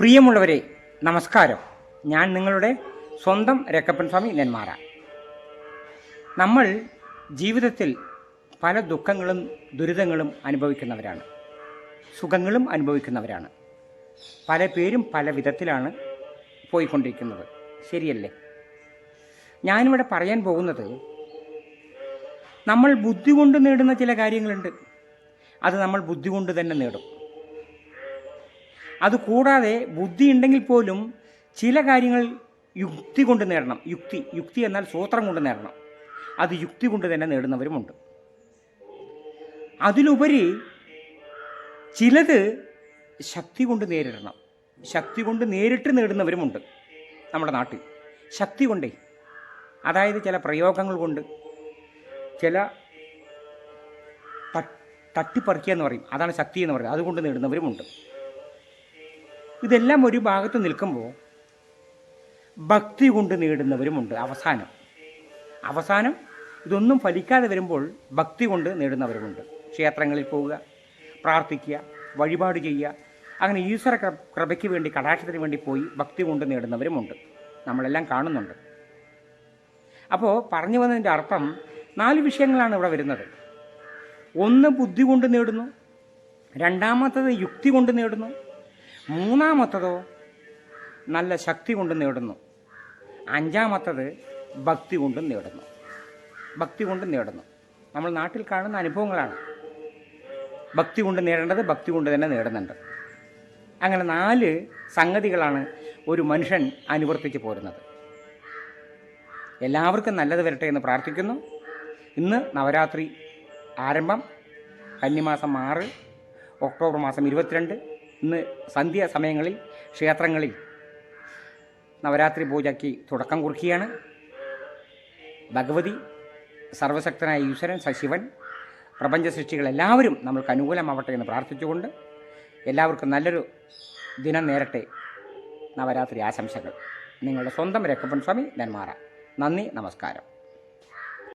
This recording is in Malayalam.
പ്രിയമുള്ളവരെ നമസ്കാരം. ഞാൻ നിങ്ങളുടെ സ്വന്തം രക്കപ്പൻ സ്വാമി നെന്മാറ. നമ്മൾ ജീവിതത്തിൽ പല ദുഃഖങ്ങളും ദുരിതങ്ങളും അനുഭവിക്കുന്നവരാണ്. സുഖങ്ങളും അനുഭവിക്കുന്നവരാണ്. പല പേരും പല വിധത്തിലാണ് പോയിക്കൊണ്ടിരിക്കുന്നത്. ശരിയല്ലേ? ഞാനിവിടെ പറയാൻ പോകുന്നത് നമ്മൾ ബുദ്ധി കൊണ്ട് നേടുന്ന ചില കാര്യങ്ങളുണ്ട്. അത് നമ്മൾ ബുദ്ധി കൊണ്ട് തന്നെ നേടും. അതുകൂടാതെ ബുദ്ധി ഉണ്ടെങ്കിൽ പോലും ചില കാര്യങ്ങൾ യുക്തി കൊണ്ട് നേടണം. യുക്തി യുക്തി എന്നാൽ സൂത്രം കൊണ്ട് നേടണം. അത് യുക്തി കൊണ്ട് തന്നെ നേടുന്നവരുമുണ്ട്. അതിലുപരി ചിലത് ശക്തി കൊണ്ട് നേരിടണം. ശക്തി കൊണ്ട് നേരിട്ട് നേടുന്നവരുമുണ്ട് നമ്മുടെ നാട്ടിൽ. ശക്തി കൊണ്ടേ. അതായത് ചില പ്രയോഗങ്ങൾ കൊണ്ട് ചില തട്ട് തട്ടിപ്പറിക്കുക എന്ന് പറയും. അതാണ് ശക്തി എന്ന് പറയുന്നത്. അതുകൊണ്ട് നേടുന്നവരുമുണ്ട്. ഇതെല്ലാം ഒരു ഭാഗത്ത് നിൽക്കുമ്പോൾ ഭക്തി കൊണ്ട് നേടുന്നവരുമുണ്ട്. അവസാനം. അവസാനം ഇതൊന്നും ഫലിക്കാതെ വരുമ്പോൾ ഭക്തി കൊണ്ട് നേടുന്നവരുമുണ്ട്. ക്ഷേത്രങ്ങളിൽ പോവുക പ്രാർത്ഥിക്കുക വഴിപാട് ചെയ്യുക. അങ്ങനെ ഈശ്വര കൃപയ്ക്ക് വേണ്ടി കടാക്ഷത്തിന് വേണ്ടി പോയി ഭക്തി കൊണ്ട് നേടുന്നവരുമുണ്ട്. നമ്മളെല്ലാം കാണുന്നുണ്ട്. അപ്പോൾ പറഞ്ഞു വന്നതിന്റെ അർത്ഥം നാല് വിഷയങ്ങളാണ് ഇവിടെ വരുന്നത്. ഒന്ന് ബുദ്ധി കൊണ്ട് നേടുന്നു. രണ്ടാമത്തത് യുക്തി കൊണ്ട് നേടുന്നു. മൂന്നാമത്തതോ നല്ല ശക്തി കൊണ്ട് നേടുന്നു. അഞ്ചാമത്തത് ഭക്തി കൊണ്ട് നേടുന്നു. ഭക്തി കൊണ്ട് നേടുന്നു. നമ്മൾ നാട്ടിൽ കാണുന്ന അനുഭവങ്ങളാണ്. ഭക്തി കൊണ്ട് നേടേണ്ടത് ഭക്തി കൊണ്ട് തന്നെ നേടുന്നുണ്ട്. അങ്ങനെ നാല് സംഗതികളാണ് ഒരു മനുഷ്യൻ അനുവർത്തിച്ച് പോരുന്നത്. എല്ലാവർക്കും നല്ലത് വരട്ടെ എന്ന് പ്രാർത്ഥിക്കുന്നു. ഇന്ന് നവരാത്രി ആരംഭം. കന്നിമാസം ആറ് ഒക്ടോബർ മാസം ഇരുപത്തിരണ്ട്. ഇന്ന് സന്ധ്യ സമയങ്ങളിൽ ക്ഷേത്രങ്ങളിൽ നവരാത്രി പൂജയ്ക്ക് തുടക്കം കുറിക്കുകയാണ്. ഭഗവതി സർവശക്തനായ ഈശ്വരൻ സശിവൻ പ്രപഞ്ച സൃഷ്ടികൾ എല്ലാവരും നമ്മൾക്ക് അനുകൂലമാവട്ടെ എന്ന് പ്രാർത്ഥിച്ചുകൊണ്ട് എല്ലാവർക്കും നല്ലൊരു ദിനം നേരട്ടെ. നവരാത്രി ആശംസകൾ. നിങ്ങളുടെ സ്വന്തം രക്കപ്പൻ സ്വാമി നെന്മാറ നന്ദി നമസ്കാരം.